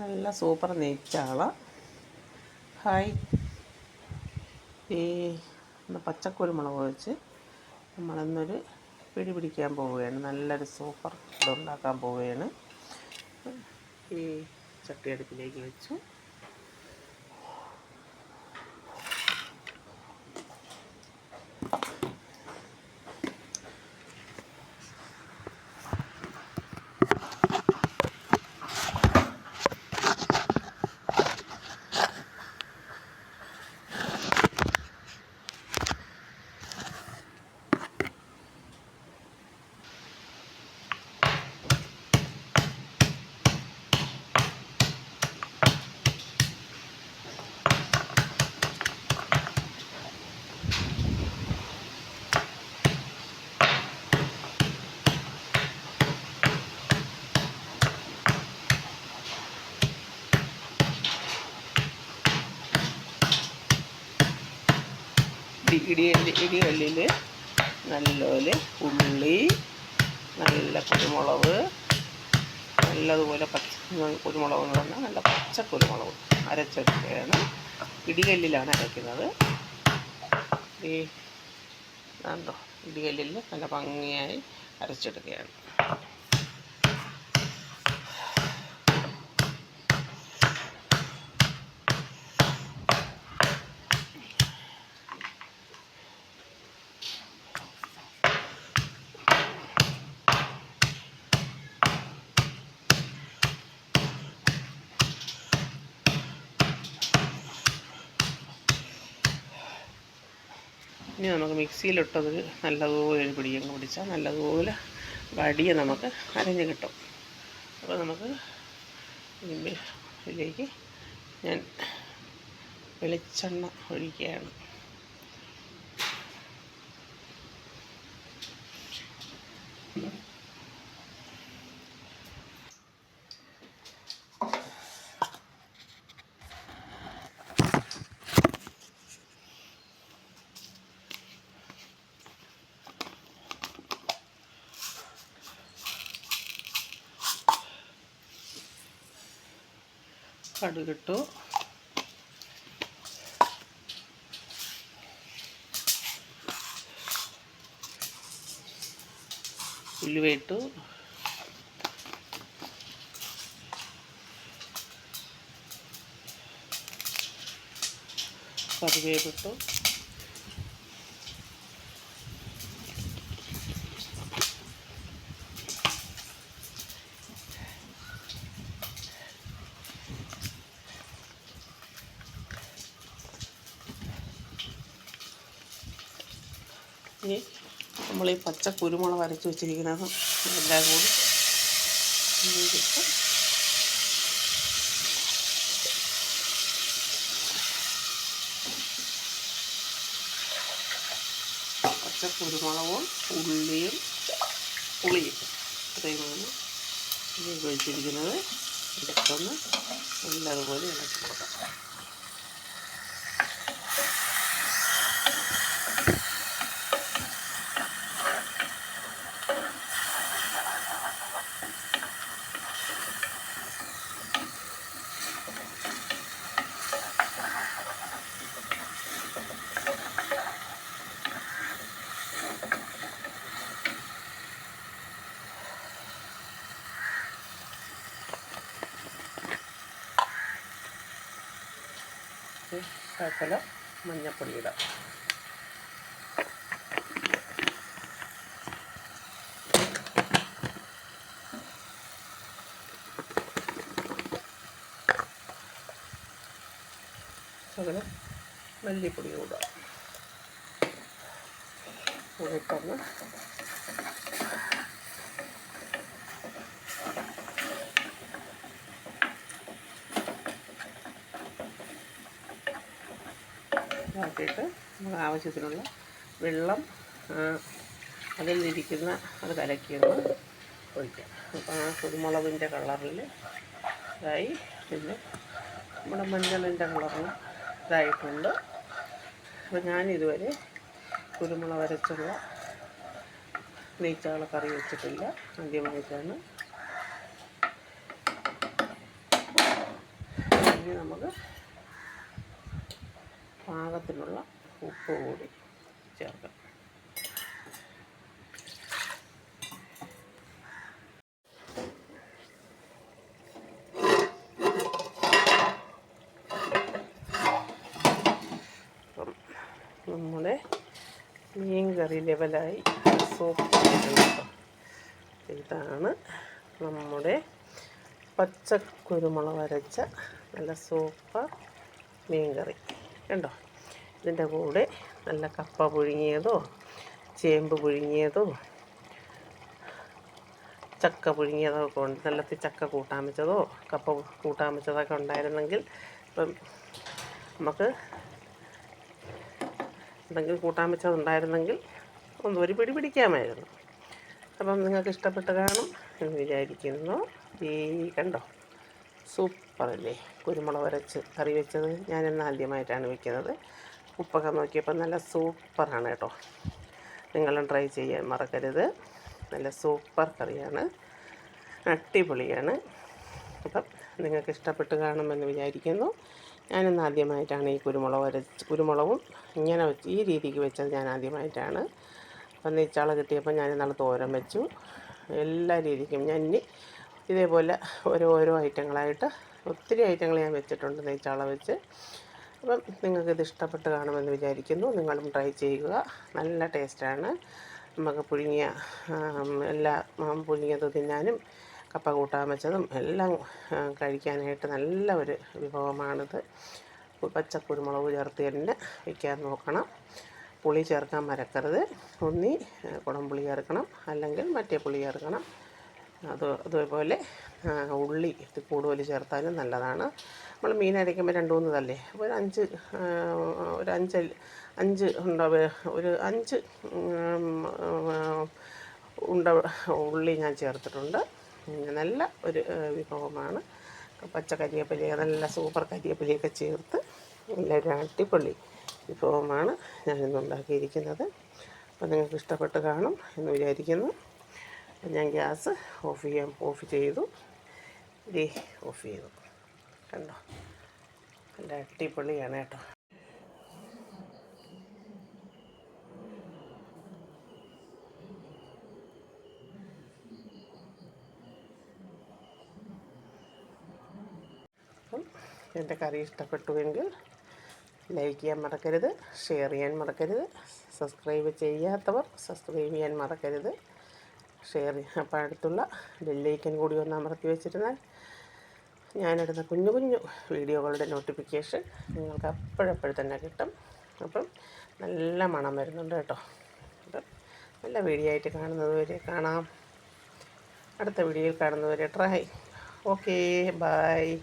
നല്ല super നെയ്ച്ചാള hi. ഈ പച്ചക്കുരുമുളക് വെച്ച് നമ്മളിന്നൊരു പിടി പിടിക്കാൻ പോവുകയാണ്. നല്ലൊരു സൂപ്പർ ഇതുണ്ടാക്കാൻ പോവുകയാണ്. ഈ ചട്ടി അടുപ്പിലേക്ക് വെച്ചു ഇടിയല്ലി ഇടികല്ലിൽ നല്ലപോലെ ഉള്ളി നല്ല കുരുമുളക് നല്ലതുപോലെ പച്ച കുരുമുളക് എന്ന് പറഞ്ഞാൽ നല്ല പച്ച കുരുമുളക് അരച്ചെടുക്കുകയാണ്. ഇടികല്ലിലാണ് അരയ്ക്കുന്നത്. ഈ കണ്ടോ ഇടികല്ലിൽ നല്ല ഭംഗിയായി അരച്ചെടുക്കുകയാണ്. ഇനി നമുക്ക് മിക്സിയിലിട്ടത്. നല്ലതുപോലെ ഒരു പിടിയങ്ങ് പിടിച്ചാൽ നല്ലതുപോലെ വടിയെ നമുക്ക് അരഞ്ഞ് കിട്ടും. അപ്പോൾ നമുക്ക് ഇതിലേക്ക് ഞാൻ വെളിച്ചെണ്ണ ഒഴിക്കുകയാണ്. കടുകിട്ടു ഉലുവയിട്ടു കറിവേപ്പിട്ടു ഇനി നമ്മൾ ഈ പച്ച കുരുമുളക് അരച്ച് വെച്ചിരിക്കുന്നത് എല്ലാം കൂടി പച്ച കുരുമുളകും ഉള്ളിയും പുളിയും ഇത്രയുമാണ് ഉപയോഗിച്ചിരിക്കുന്നത് ഇതൊന്ന് നല്ലതുപോലെ ഇളക്കി കൊടുക്കാം. ശകല മഞ്ഞപ്പൊടി ഇടാം ശകലം മല്ലിപ്പൊടി കൂടാം കൂടിട്ടൊന്ന് ഇതാക്കിയിട്ട് നമുക്ക് ആവശ്യത്തിനുള്ള വെള്ളം അതിൽ നിന്നിരിക്കുന്ന അത് കലക്കിയൊന്ന് ഒഴിക്കാം. അപ്പോൾ ആ കുരുമുളകിന്റെ കളറിൽ ഇതായി പിന്നെ നമ്മുടെ മഞ്ഞളിന്റെ കളറിൽ ഇതായിട്ടുണ്ട്. അപ്പോൾ ഞാനിതുവരെ കുരുമുളക് അരച്ചുള്ള നെയ്ച്ചാള കറി വെച്ചിട്ടില്ല. ആദ്യമായിട്ടാണ്. ഇനി നമുക്ക് പാകത്തിനുള്ള ഉപ്പ് കൂടി ചേർക്കാം. നമ്മുടെ മീൻ കറി ലെവലായി സൂപ്പ് ഇതാണ് നമ്മുടെ പച്ചക്കുരുമുളക് അരച്ച നല്ല സൂപ്പർ മീൻ കറി. കണ്ടോ? ഇതിന്റെ കൂടെ നല്ല കപ്പ പുഴുങ്ങിയതോ ചേമ്പ് പുഴുങ്ങിയതോ ചക്ക പുഴുങ്ങിയതോ ഒക്കെ ഉണ്ട്. നല്ല ചക്ക കൂട്ടാൻ വെച്ചതോ കപ്പ കൂട്ടാൻ വെച്ചതൊക്കെ ഉണ്ടായിരുന്നെങ്കിൽ ഇപ്പം നമുക്ക് എന്തെങ്കിലും കൂട്ടാൻ വെച്ചതുണ്ടായിരുന്നെങ്കിൽ ഒന്ന് ഒരു പിടി പിടിക്കാമായിരുന്നു. അപ്പം നിങ്ങൾക്ക് ഇഷ്ടപ്പെട്ട് കാണും എന്ന് വിചാരിക്കുന്നു. ഈ കണ്ടോ? സൂപ്പറല്ലേ? കുരുമുളക് വരച്ച് കറി വെച്ചത് ഞാൻ ഇന്ന് ആദ്യമായിട്ടാണ് വെക്കുന്നത്. ഉപ്പൊക്കെ നോക്കിയപ്പോൾ നല്ല സൂപ്പറാണ് കേട്ടോ. നിങ്ങളും ട്രൈ ചെയ്യാൻ മറക്കരുത്. നല്ല സൂപ്പർ കറിയാണ്. അടിപൊളിയാണ്. അപ്പം നിങ്ങൾക്ക് ഇഷ്ടപ്പെട്ട് കാണുമെന്ന് വിചാരിക്കുന്നു. ഞാനിന്ന് ആദ്യമായിട്ടാണ് ഈ കുരുമുളക് വരച്ച് കുരുമുളകും ഇങ്ങനെ വെച്ച് ഈ രീതിക്ക് വെച്ചത് ഞാൻ ആദ്യമായിട്ടാണ്. അപ്പം നെയ്ച്ചാള കിട്ടിയപ്പോൾ ഞാൻ ഇന്നാൾ തോരൻ വെച്ചു. എല്ലാ രീതിക്കും ഞാൻ ഇനി ഇതേപോലെ ഓരോ ഓരോ ഐറ്റങ്ങളായിട്ട് ഒത്തിരി ഐറ്റങ്ങൾ ഞാൻ വെച്ചിട്ടുണ്ട് നെയ്ച്ചാള വെച്ച്. അപ്പം നിങ്ങൾക്കിത് ഇഷ്ടപ്പെട്ട് കാണുമെന്ന് വിചാരിക്കുന്നു. നിങ്ങളും ട്രൈ ചെയ്യുക. നല്ല ടേസ്റ്റാണ്. നമുക്ക് പുഴുങ്ങിയ എല്ലാ പുഴുങ്ങിയത് തിന്നാനും കപ്പ കൂട്ടാൻ വെച്ചതും എല്ലാം കഴിക്കാനായിട്ട് നല്ല ഒരു വിഭവമാണിത്. പച്ചക്കുരുമുളക് ചേർത്ത് തന്നെ വയ്ക്കാൻ നോക്കണം. പുളി ചേർക്കാൻ മറക്കരുത്. ഒന്നി കുടംപുളി ചേർക്കണം. അല്ലെങ്കിൽ മറ്റേ പുളി ചേർക്കണം. അത് അതുപോലെ ഉള്ളി കൂടുതൽ ചേർത്താലും നല്ലതാണ്. നമ്മൾ മീൻ അരയ്ക്കുമ്പോൾ രണ്ട് മൂന്ന് തല്ലേ അപ്പോൾ ഒരു അഞ്ച് ഒരു അഞ്ച് അഞ്ച് ഉണ്ട ഒരു അഞ്ച് ഉണ്ട ഉള്ളി ഞാൻ ചേർത്തിട്ടുണ്ട്. നല്ല ഒരു വിഭവമാണ്. പച്ച കരിയേപ്പില നല്ല സൂപ്പർ കരിയപ്പലിയൊക്കെ ചേർത്ത് നല്ല നല്ലൊരു അടിപൊളി വിഭവമാണ് ഞാനിന്ന് ഉണ്ടാക്കിയിരിക്കുന്നത്. അപ്പോൾ നിങ്ങൾക്ക് ഇഷ്ടപ്പെട്ട് കാണും എന്ന് വിചാരിക്കുന്നു. ഞാൻ ഗ്യാസ് ഓഫ് ചെയ്യാൻ ഓഫ് ചെയ്തു. ഇതേ ഓഫ് ചെയ്തു. കണ്ടോ? നല്ല അടിപൊളിയാണ് കേട്ടോ. അപ്പം എന്റെ കറി ഇഷ്ടപ്പെട്ടുവെങ്കിൽ ലൈക്ക് ചെയ്യാൻ മറക്കരുത് ഷെയർ ചെയ്യാൻ മറക്കരുത് സബ്സ്ക്രൈബ് ചെയ്യാത്തവർ സബ്സ്ക്രൈബ് ചെയ്യാൻ മറക്കരുത്. ഷെയർ ചെയ്യാം. അപ്പോൾ അടുത്തുള്ള ബെല്ലൈക്കൻ കൂടി ഒന്ന് അമർത്തി വെച്ചിരുന്നാൽ ഞാനിടുന്ന കുഞ്ഞു കുഞ്ഞു വീഡിയോകളുടെ നോട്ടിഫിക്കേഷൻ നിങ്ങൾക്ക് അപ്പോഴപ്പോഴും തന്നെ കിട്ടും. അപ്പം നല്ല മണം വരുന്നുണ്ട് കേട്ടോ. അപ്പം നല്ല വീഡിയോ ആയിട്ട് കാണുന്നത് വരെ കാണാം. അടുത്ത വീഡിയോയിൽ കാണുന്നത് വരെ ട്രൈ. Okay bye.